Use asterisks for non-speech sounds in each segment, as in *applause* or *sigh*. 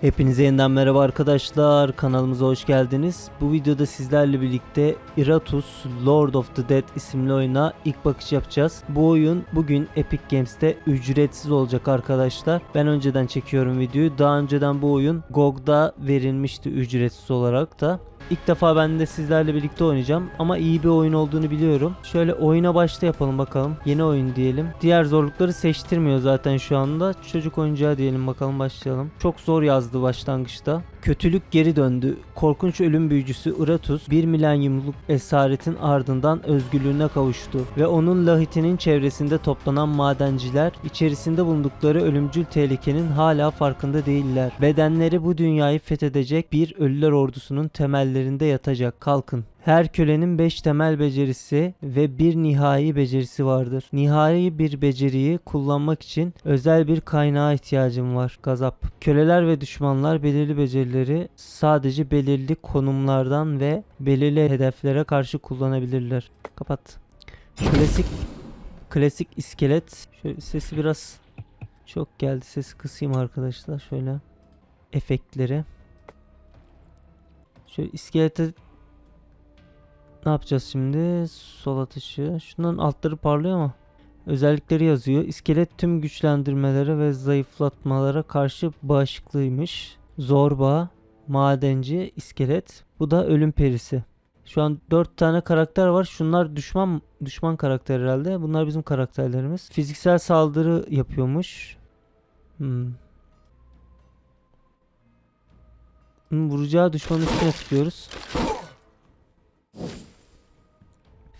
Hepinize yeniden merhaba arkadaşlar. Kanalımıza hoş geldiniz. Bu videoda sizlerle birlikte Iratus Lord of the Dead isimli oyuna ilk bakış yapacağız. Bu oyun bugün Epic Games'te ücretsiz olacak arkadaşlar. Ben önceden çekiyorum videoyu. Daha önceden bu oyun GOG'da verilmişti ücretsiz olarak da. İlk defa ben de sizlerle birlikte oynayacağım ama iyi bir oyun olduğunu biliyorum. Şöyle oyuna başta yapalım bakalım. Yeni oyun diyelim. Diğer zorlukları seçtirmiyor zaten şu anda. Çocuk oyuncağı diyelim bakalım başlayalım. Çok zor yazdı başlangıçta. Kötülük geri döndü. Korkunç ölüm büyücüsü Iratus bir milenyumluk esaretin ardından özgürlüğüne kavuştu ve onun lahitinin çevresinde toplanan madenciler içerisinde bulundukları ölümcül tehlikenin hala farkında değiller. Bedenleri bu dünyayı fethedecek bir ölüler ordusunun temellerinde yatacak. Kalkın. Her kölenin 5 temel becerisi ve bir nihai becerisi vardır. Nihai bir beceriyi kullanmak için özel bir kaynağa ihtiyacım var. Gazap. Köleler ve düşmanlar belirli becerileri sadece belirli konumlardan ve belirli hedeflere karşı kullanabilirler. Kapat. Klasik klasik iskelet. Şöyle sesi biraz çok geldi. Sesi kısayım arkadaşlar. Şöyle efektleri. Şöyle iskelete ne yapacağız şimdi? Sol atışı. Şunların altları parlıyor ama. Özellikleri yazıyor. İskelet tüm güçlendirmelere ve zayıflatmalara karşı bağışıklıymış. Zorba, madenci, iskelet. Bu da ölüm perisi. Şu an 4 tane karakter var. Şunlar düşman düşman karakter herhalde. Bunlar bizim karakterlerimiz. Fiziksel saldırı yapıyormuş. Hmm. Vuracağı düşmanın üstüne tıklıyoruz.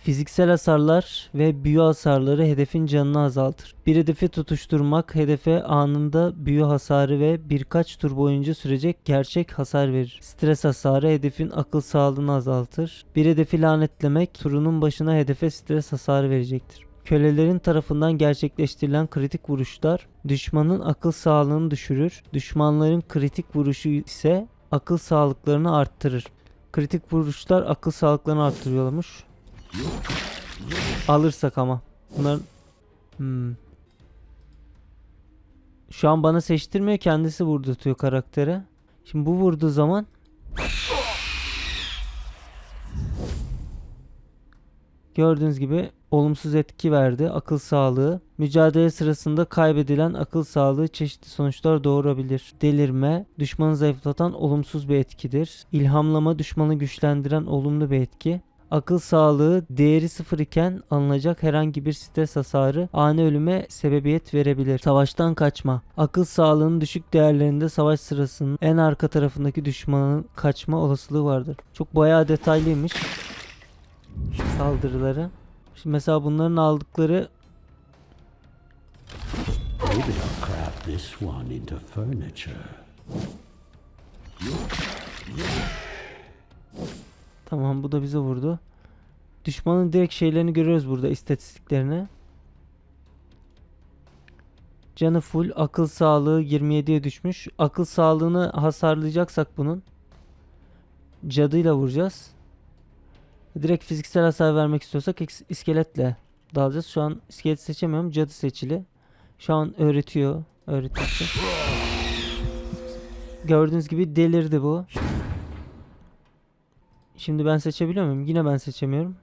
Fiziksel hasarlar ve büyü hasarları hedefin canını azaltır. Bir hedefi tutuşturmak hedefe anında büyü hasarı ve birkaç tur boyunca sürecek gerçek hasar verir. Stres hasarı hedefin akıl sağlığını azaltır. Bir hedefi lanetlemek turunun başına hedefe stres hasarı verecektir. Kölelerin tarafından gerçekleştirilen kritik vuruşlar düşmanın akıl sağlığını düşürür. Düşmanların kritik vuruşu ise akıl sağlıklarını arttırır. Kritik vuruşlar akıl sağlıklarını arttırıyormuş. Alırsak ama. Bunlar Hmm. Şu an bana seçtirmiyor kendisi vurdurtuyor karaktere. Şimdi bu vurduğu zaman Gördüğünüz gibi olumsuz etki verdi. Akıl sağlığı. Mücadele sırasında kaybedilen akıl sağlığı çeşitli sonuçlar doğurabilir. Delirme, düşmanı zayıflatan olumsuz bir etkidir. İlhamlama, düşmanı güçlendiren olumlu bir etki. Akıl sağlığı değeri sıfır iken alınacak herhangi bir stres hasarı ani ölüme sebebiyet verebilir. Savaştan kaçma. Akıl sağlığının düşük değerlerinde savaş sırasının en arka tarafındaki düşmanın kaçma olasılığı vardır. Çok bayağı detaylıymış saldırıları. Şimdi mesela bunların aldıkları Maybe I'll craft this one into furniture. Tamam bu da bize vurdu. Düşmanın direkt şeylerini görüyoruz burada istatistiklerini. Canı full, akıl sağlığı 27'ye düşmüş. Akıl sağlığını hasarlayacaksak bunun cadıyla vuracağız. Direkt fiziksel hasar vermek istiyorsak iskeletle dalacağız. Şu an iskelet seçemiyorum. Cadı seçili. Şu an öğretiyor. Öğretici. Gördüğünüz gibi delirdi bu. Şimdi ben seçebiliyor muyum? Yine ben seçemiyorum.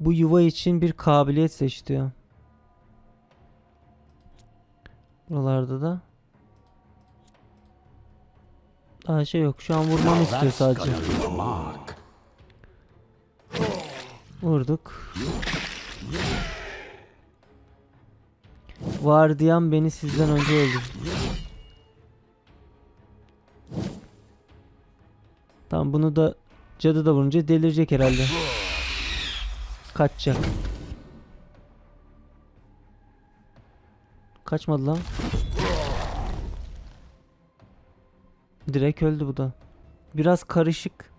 Bu yuva için bir kabiliyet seç diyor. Buralarda da. Daha şey yok. Şu an vurmamı istiyor sadece. Vurduk. Vardiyan beni sizden önce öldürdü. Tamam bunu da cadı da vurunca delirecek herhalde. Kaçacak. Kaçmadı lan. Direkt öldü bu da. Biraz karışık.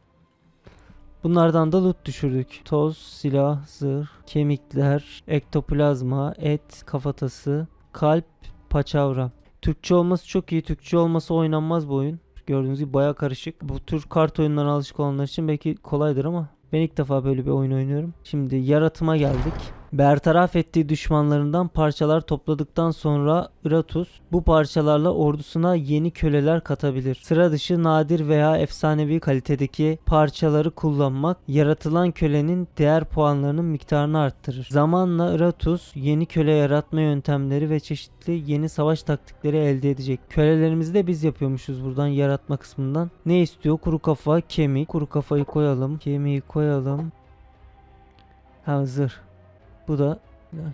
Bunlardan da loot düşürdük. Toz, silah, zırh, kemikler, ektoplazma, et, kafatası, kalp, paçavra. Türkçe olması çok iyi. Türkçe olması oynanmaz bu oyun. Gördüğünüz gibi baya karışık. Bu tür kart oyunlarına alışık olanlar için belki kolaydır ama ben ilk defa böyle bir oyun oynuyorum. Şimdi yaratıma geldik. Bertaraf ettiği düşmanlarından parçalar topladıktan sonra Iratus bu parçalarla ordusuna yeni köleler katabilir. Sıra dışı nadir veya efsanevi kalitedeki parçaları kullanmak yaratılan kölenin değer puanlarının miktarını arttırır. Zamanla Iratus yeni köle yaratma yöntemleri ve çeşitli yeni savaş taktikleri elde edecek. Kölelerimizi de biz yapıyormuşuz buradan yaratma kısmından. Ne istiyor? Kuru kafa, kemik. Kuru kafayı koyalım. Kemiği koyalım. Ha zırh. Bu da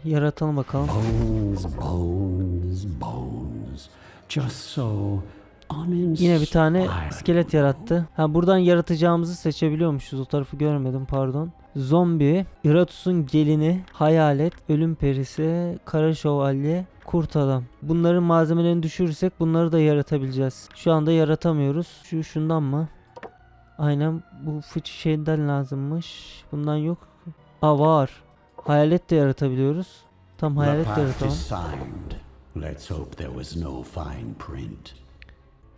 yaratalım bakalım. Bones, bones, bones. Just so. Yine bir tane iskelet yarattı. Ha buradan yaratacağımızı seçebiliyormuşuz. O tarafı görmedim pardon. Zombi, Iratus'un gelini, hayalet, ölüm perisi, kara şövalye, kurt adam. Bunların malzemelerini düşürürsek bunları da yaratabileceğiz. Şu anda yaratamıyoruz. Şu şundan mı? Aynen bu fıç şeyden lazımmış. Bundan yok. Aa var. Hayalet de yaratabiliyoruz. Tam hayalet de yaratalım.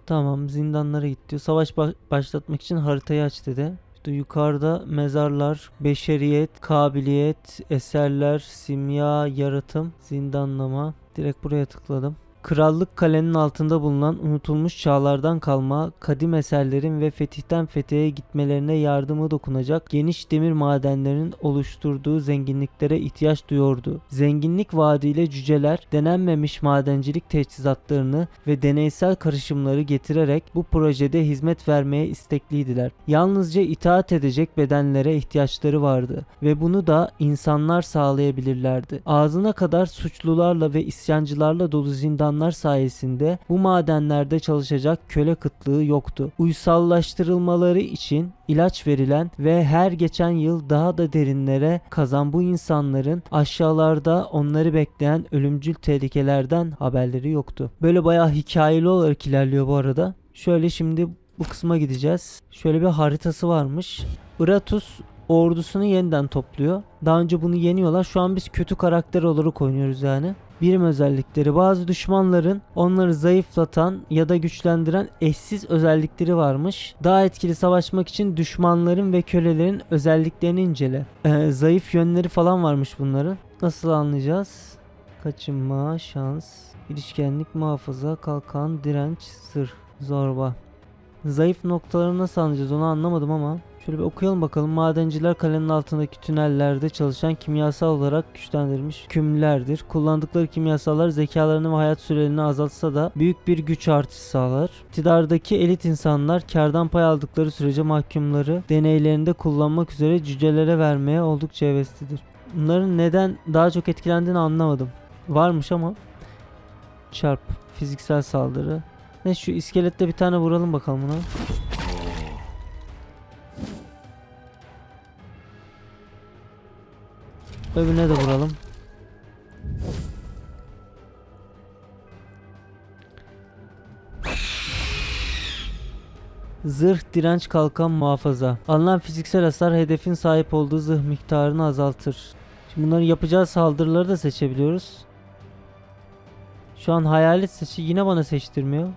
Tamam zindanlara git diyor. Savaş ba- başlatmak için haritayı aç dedi. İşte yukarıda mezarlar, beşeriyet, kabiliyet, eserler, simya, yaratım, zindanlama. Direkt buraya tıkladım. Krallık kalenin altında bulunan unutulmuş çağlardan kalma kadim eserlerin ve fetihten fethiye gitmelerine yardımı dokunacak geniş demir madenlerinin oluşturduğu zenginliklere ihtiyaç duyuyordu. Zenginlik vaadiyle cüceler denenmemiş madencilik teçhizatlarını ve deneysel karışımları getirerek bu projede hizmet vermeye istekliydiler. Yalnızca itaat edecek bedenlere ihtiyaçları vardı ve bunu da insanlar sağlayabilirlerdi. Ağzına kadar suçlularla ve isyancılarla dolu zindanlar sayesinde bu madenlerde çalışacak köle kıtlığı yoktu. Uysallaştırılmaları için ilaç verilen ve her geçen yıl daha da derinlere kazan bu insanların aşağılarda onları bekleyen ölümcül tehlikelerden haberleri yoktu. Böyle bayağı hikayeli olarak ilerliyor bu arada. Şöyle şimdi bu kısma gideceğiz. Şöyle bir haritası varmış. Iratus ordusunu yeniden topluyor. Daha önce bunu yeniyorlar. Şu an biz kötü karakter olarak oynuyoruz yani. Birim özellikleri. Bazı düşmanların onları zayıflatan ya da güçlendiren eşsiz özellikleri varmış. Daha etkili savaşmak için düşmanların ve kölelerin özelliklerini incele. Ee, zayıf yönleri falan varmış bunların. Nasıl anlayacağız? Kaçınma, şans, ilişkenlik, muhafaza, kalkan, direnç, sır, zorba. Zayıf noktalarını nasıl anlayacağız onu anlamadım ama. Şöyle bir okuyalım bakalım. Madenciler kalenin altındaki tünellerde çalışan kimyasal olarak güçlendirilmiş kümlerdir. Kullandıkları kimyasallar zekalarını ve hayat sürelerini azaltsa da büyük bir güç artışı sağlar. İktidardaki elit insanlar kardan pay aldıkları sürece mahkumları deneylerinde kullanmak üzere cücelere vermeye oldukça heveslidir. Bunların neden daha çok etkilendiğini anlamadım. Varmış ama çarp fiziksel saldırı. Ne şu iskelette bir tane vuralım bakalım buna. Öbürüne de vuralım. Zırh, direnç, kalkan, muhafaza. Alınan fiziksel hasar hedefin sahip olduğu zırh miktarını azaltır. Şimdi bunların yapacağı saldırıları da seçebiliyoruz. Şu an hayalet seçi yine bana seçtirmiyor.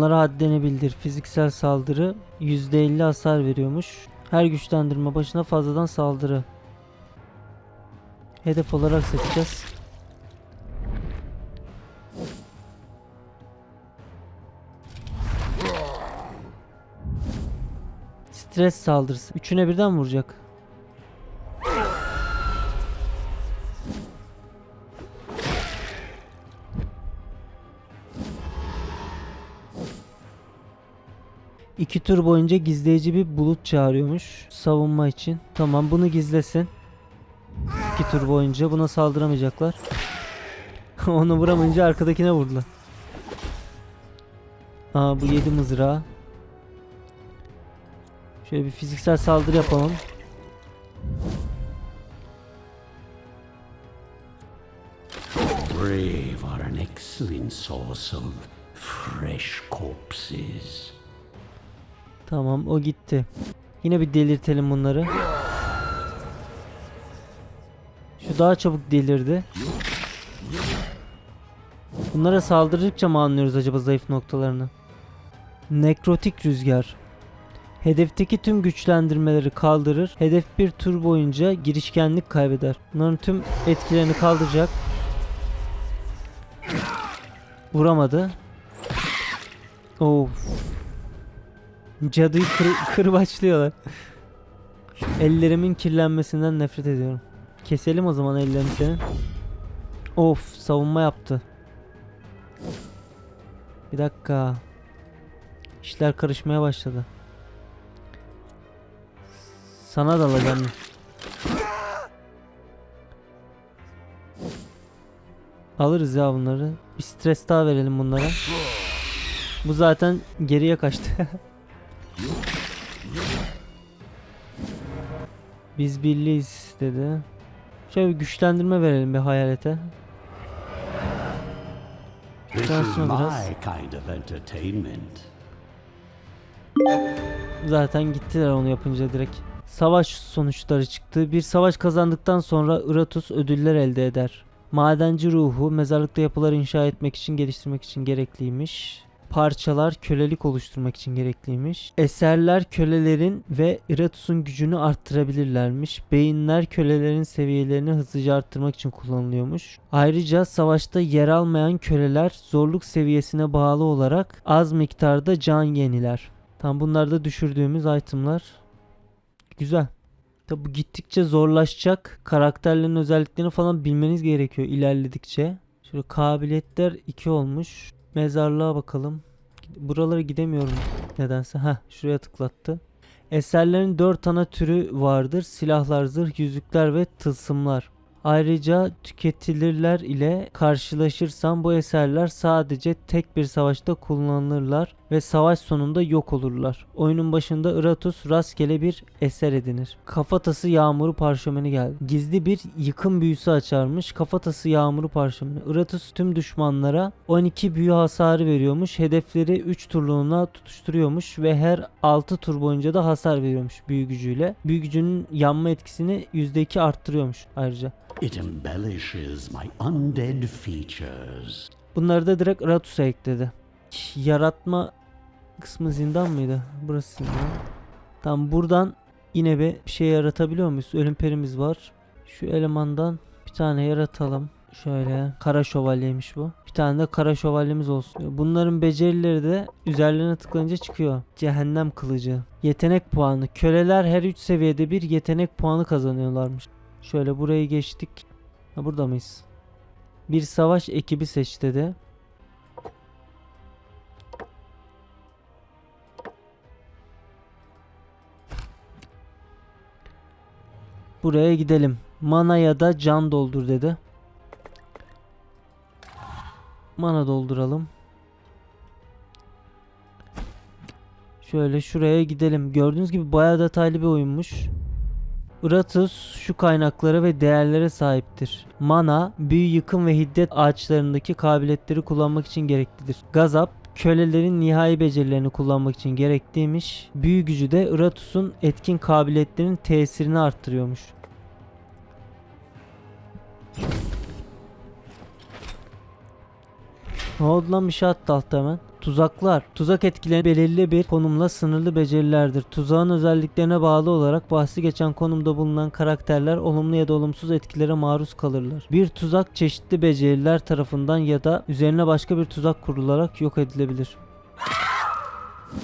Onlara haddini bildir. Fiziksel saldırı %50 hasar veriyormuş. Her güçlendirme başına fazladan saldırı. Hedef olarak seçeceğiz. Stres saldırısı. Üçüne birden vuracak. İki tur boyunca gizleyici bir bulut çağırıyormuş savunma için. Tamam bunu gizlesin. İki tur boyunca buna saldıramayacaklar. *laughs* Onu vuramayınca arkadakine vurdular. Aa bu yedi mızrağı. Şöyle bir fiziksel saldırı yapalım. Brave are an excellent source of fresh corpses. Tamam o gitti. Yine bir delirtelim bunları. Şu daha çabuk delirdi. Bunlara saldırdıkça mı anlıyoruz acaba zayıf noktalarını? Nekrotik rüzgar. Hedefteki tüm güçlendirmeleri kaldırır. Hedef bir tur boyunca girişkenlik kaybeder. Bunların tüm etkilerini kaldıracak. Vuramadı. Of. Cadıyı kır, kırbaçlıyorlar. Ellerimin kirlenmesinden nefret ediyorum. Keselim o zaman ellerini senin. Of savunma yaptı. Bir dakika. İşler karışmaya başladı. Sana da alacağım. Alırız ya bunları. Bir stres daha verelim bunlara. Bu zaten geriye kaçtı. *laughs* Biz birliyiz dedi. Şöyle bir güçlendirme verelim bir hayalete. Şansına biraz. my kind of entertainment. Zaten gittiler onu yapınca direkt. Savaş sonuçları çıktı. Bir savaş kazandıktan sonra Iratus ödüller elde eder. Madenci ruhu mezarlıkta yapılar inşa etmek için geliştirmek için gerekliymiş. Parçalar kölelik oluşturmak için gerekliymiş. Eserler kölelerin ve Iratus'un gücünü arttırabilirlermiş. Beyinler kölelerin seviyelerini hızlıca arttırmak için kullanılıyormuş. Ayrıca savaşta yer almayan köleler zorluk seviyesine bağlı olarak az miktarda can yeniler. Tam bunlar da düşürdüğümüz itemlar. Güzel. Tabi gittikçe zorlaşacak. Karakterlerin özelliklerini falan bilmeniz gerekiyor ilerledikçe. Şöyle kabiliyetler 2 olmuş. Mezarlığa bakalım. Buralara gidemiyorum nedense. Heh şuraya tıklattı. Eserlerin 4 ana türü vardır. Silahlar, zırh, yüzükler ve tılsımlar. Ayrıca tüketilirler ile karşılaşırsan bu eserler sadece tek bir savaşta kullanılırlar ve savaş sonunda yok olurlar. Oyunun başında Iratus rastgele bir eser edinir. Kafatası yağmuru parşömeni geldi. Gizli bir yıkım büyüsü açarmış. Kafatası yağmuru parşömeni. Iratus tüm düşmanlara 12 büyü hasarı veriyormuş. Hedefleri 3 turluğuna tutuşturuyormuş ve her 6 tur boyunca da hasar veriyormuş büyü gücüyle. Büyü gücünün yanma etkisini %2 arttırıyormuş ayrıca. It embellishes my undead features. Bunları da direkt Ratus'a ekledi. Yaratma kısmı zindan mıydı? Burası zindan. Tamam buradan yine bir şey yaratabiliyor muyuz? Ölüm perimiz var. Şu elemandan bir tane yaratalım. Şöyle kara şövalyeymiş bu. Bir tane de kara şövalyemiz olsun. Bunların becerileri de üzerlerine tıklanınca çıkıyor. Cehennem kılıcı. Yetenek puanı. Köleler her 3 seviyede bir yetenek puanı kazanıyorlarmış. Şöyle burayı geçtik. Ha burada mıyız? Bir savaş ekibi seç dedi. Buraya gidelim. Mana ya da can doldur dedi. Mana dolduralım. Şöyle şuraya gidelim. Gördüğünüz gibi bayağı detaylı bir oyunmuş. Iratus şu kaynaklara ve değerlere sahiptir. Mana, büyü yıkım ve hiddet ağaçlarındaki kabiliyetleri kullanmak için gereklidir. Gazap, kölelerin nihai becerilerini kullanmak için gerekliymiş. Büyü gücü de Iratus'un etkin kabiliyetlerinin tesirini arttırıyormuş. Ne oldu lan bir şey attı altta hemen. Tuzaklar. Tuzak etkileri belirli bir konumla sınırlı becerilerdir. Tuzağın özelliklerine bağlı olarak bahsi geçen konumda bulunan karakterler olumlu ya da olumsuz etkilere maruz kalırlar. Bir tuzak çeşitli beceriler tarafından ya da üzerine başka bir tuzak kurularak yok edilebilir.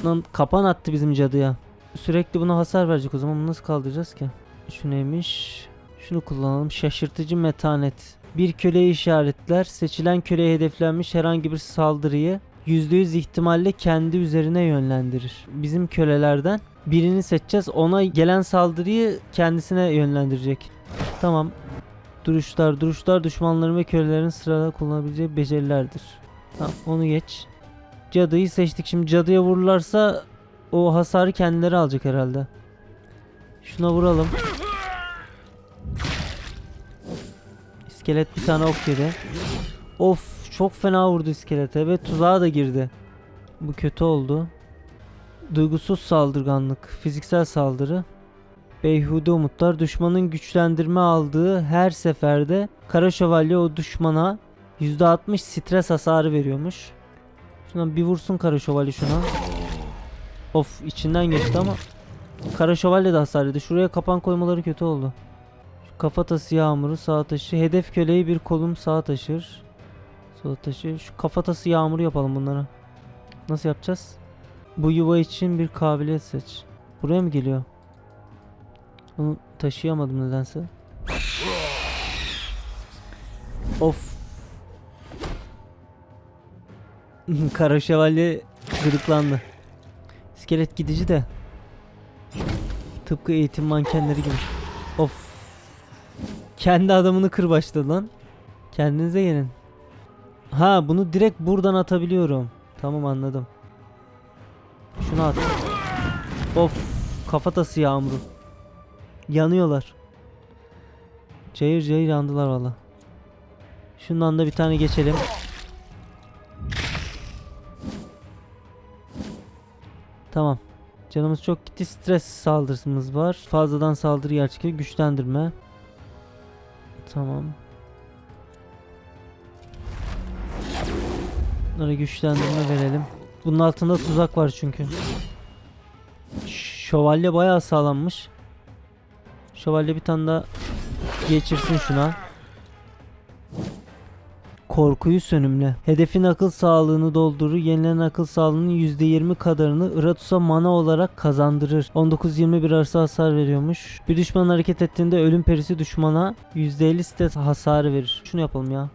Lan kapan attı bizim cadıya. Sürekli buna hasar verecek o zaman bunu nasıl kaldıracağız ki? Şu neymiş? Şunu kullanalım. Şaşırtıcı metanet. Bir köleyi işaretler. Seçilen köleye hedeflenmiş herhangi bir saldırıyı %100 ihtimalle kendi üzerine yönlendirir. Bizim kölelerden birini seçeceğiz. Ona gelen saldırıyı kendisine yönlendirecek. Tamam. Duruşlar, duruşlar düşmanların ve kölelerin sırada kullanabileceği becerilerdir. Tamam, onu geç. Cadıyı seçtik. Şimdi cadıya vururlarsa o hasarı kendileri alacak herhalde. Şuna vuralım. İskelet bir tane ok yedi. Of çok fena vurdu iskelete ve tuzağa da girdi. Bu kötü oldu. Duygusuz saldırganlık, fiziksel saldırı. Beyhude umutlar düşmanın güçlendirme aldığı her seferde Kara Şövalye o düşmana %60 stres hasarı veriyormuş. Şuna bir vursun Kara Şövalye şuna. Of içinden geçti ama Kara Şövalye de hasar yedi. Şuraya kapan koymaları kötü oldu. Şu kafatası yağmuru sağ taşı. Hedef köleyi bir kolum sağa taşır. Sola taşı. Şu kafatası yağmuru yapalım bunlara. Nasıl yapacağız? Bu yuva için bir kabiliyet seç. Buraya mı geliyor? Bunu taşıyamadım nedense. Of. *laughs* Kara şövalye gıdıklandı. İskelet gidici de. Tıpkı eğitim mankenleri gibi. Of. Kendi adamını kır başladı lan. Kendinize gelin. Ha bunu direkt buradan atabiliyorum. Tamam anladım. Şunu at. Of kafatası yağmuru. Yanıyorlar. Cayır cayır yandılar valla. Şundan da bir tane geçelim. Tamam. Canımız çok gitti. Stres saldırısımız var. Fazladan saldırı gerçekleşiyor. Güçlendirme. Tamam. Bunlara güçlendirme verelim. Bunun altında tuzak var çünkü. Şövalye bayağı sağlammış. Şövalye bir tane daha geçirsin şuna. Korkuyu sönümle. Hedefin akıl sağlığını doldurur. Yenilen akıl sağlığının %20 kadarını Iratus'a mana olarak kazandırır. 19-21 arası hasar veriyormuş. Bir düşman hareket ettiğinde ölüm perisi düşmana %50 stat hasarı verir. Şunu yapalım ya.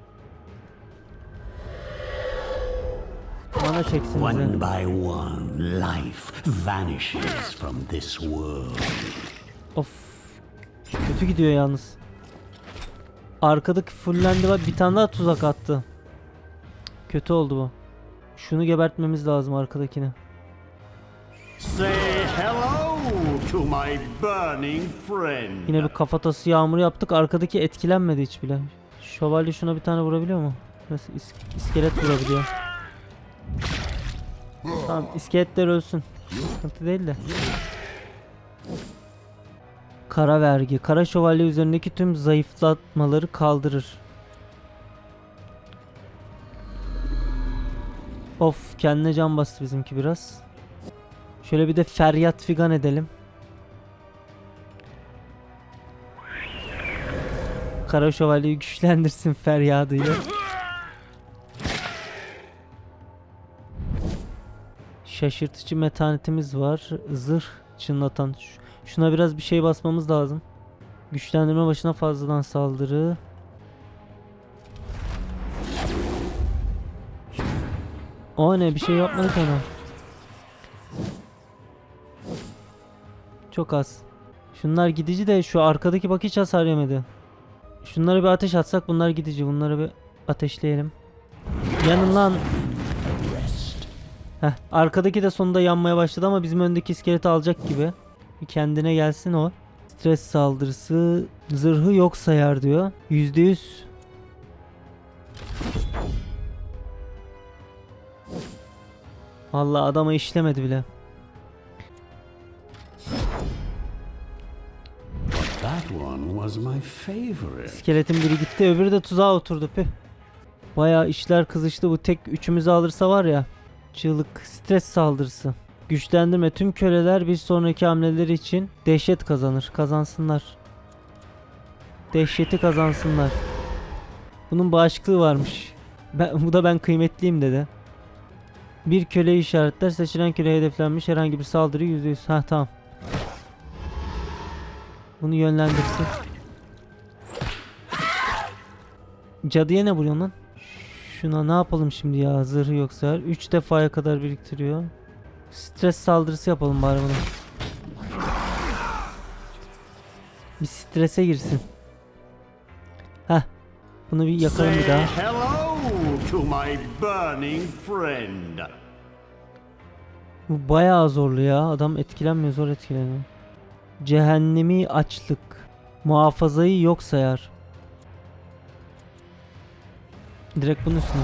Mana çeksin One by one, life vanishes from this world. Of. Kötü gidiyor yalnız. Arkadaki fullendi var. Bir tane daha tuzak attı. Kötü oldu bu. Şunu gebertmemiz lazım arkadakini. Say hello to my burning friend. Yine bir kafatası yağmur yaptık. Arkadaki etkilenmedi hiç bile. Şövalye şuna bir tane vurabiliyor mu? Nasıl is- iskelet vurabiliyor. Tamam iskeletler ölsün. Sıkıntı değil de. Kara vergi. Kara şövalye üzerindeki tüm zayıflatmaları kaldırır. Of kendine can bastı bizimki biraz. Şöyle bir de feryat figan edelim. Kara şövalyeyi güçlendirsin feryadıyla. Şaşırtıcı metanetimiz var. Zırh çınlatan. Şuna biraz bir şey basmamız lazım. Güçlendirme başına fazladan saldırı. O ne bir şey yapmadık ona. Çok az. Şunlar gidici de şu arkadaki bak hiç hasar yemedi. Şunlara bir ateş atsak bunlar gidici. Bunları bir ateşleyelim. Yanın lan. Heh, arkadaki de sonunda yanmaya başladı ama bizim öndeki iskeleti alacak gibi. Bir kendine gelsin o. Stres saldırısı zırhı yok sayar diyor. %100 Vallahi adama işlemedi bile. That one was my favorite. İskeletin biri gitti öbürü de tuzağa oturdu püh. Bayağı işler kızıştı bu tek üçümüzü alırsa var ya. Çığlık stres saldırısı. Güçlendirme tüm köleler bir sonraki hamleleri için dehşet kazanır. Kazansınlar. Dehşeti kazansınlar. Bunun bağışıklığı varmış. Ben, bu da ben kıymetliyim dedi. Bir köle işaretler seçilen köle hedeflenmiş herhangi bir saldırı %100. Ha tamam. Bunu yönlendirsin. Cadıya ne vuruyorsun lan? Şuna ne yapalım şimdi ya zırhı yoksa 3 defaya kadar biriktiriyor. Stres saldırısı yapalım bari buna. Bir strese girsin. Heh. Bunu bir yakalım bir daha. hello to my burning friend. Bu bayağı zorlu ya. Adam etkilenmiyor zor etkileniyor. Cehennemi açlık. Muhafazayı yok sayar. Direkt bunun üstüne.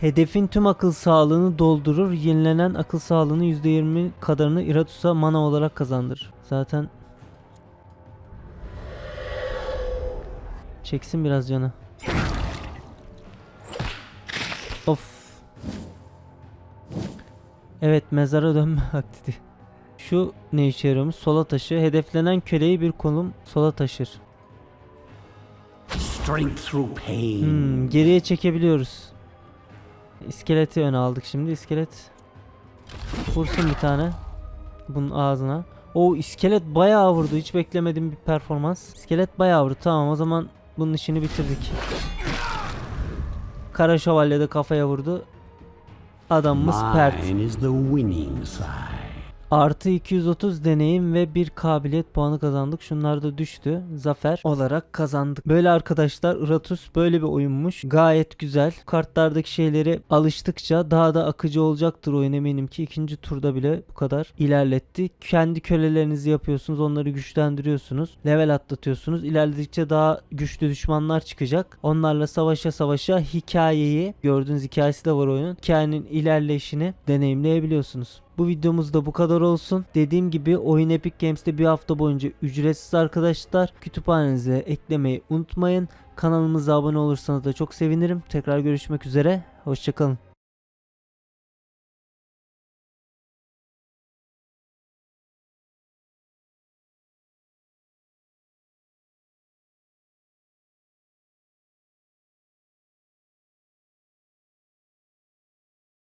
Hedefin tüm akıl sağlığını doldurur. Yenilenen akıl sağlığının %20 kadarını Iratus'a mana olarak kazandırır. Zaten çeksin biraz canı. Of. Evet mezara dönme *laughs* vakti. Şu ne işe yarıyormuş? Sola taşı. Hedeflenen köleyi bir kolum sola taşır. Strength through pain. Hmm, geriye çekebiliyoruz. İskeleti öne aldık şimdi. İskelet vursun bir tane. Bunun ağzına. O iskelet bayağı vurdu. Hiç beklemediğim bir performans. İskelet bayağı vurdu. Tamam o zaman bunun işini bitirdik. Kara şövalye de kafaya vurdu. Adamımız pert. Artı 230 deneyim ve bir kabiliyet puanı kazandık. Şunlar da düştü. Zafer olarak kazandık. Böyle arkadaşlar Iratus böyle bir oyunmuş. Gayet güzel. Kartlardaki şeyleri alıştıkça daha da akıcı olacaktır oyun eminim ki. ikinci turda bile bu kadar ilerletti. Kendi kölelerinizi yapıyorsunuz. Onları güçlendiriyorsunuz. Level atlatıyorsunuz. İlerledikçe daha güçlü düşmanlar çıkacak. Onlarla savaşa savaşa hikayeyi gördüğünüz hikayesi de var oyunun. Hikayenin ilerleyişini deneyimleyebiliyorsunuz. Bu videomuz da bu kadar olsun. Dediğim gibi Oyun Epic Games'te bir hafta boyunca ücretsiz arkadaşlar. Kütüphanenize eklemeyi unutmayın. Kanalımıza abone olursanız da çok sevinirim. Tekrar görüşmek üzere. Hoşçakalın.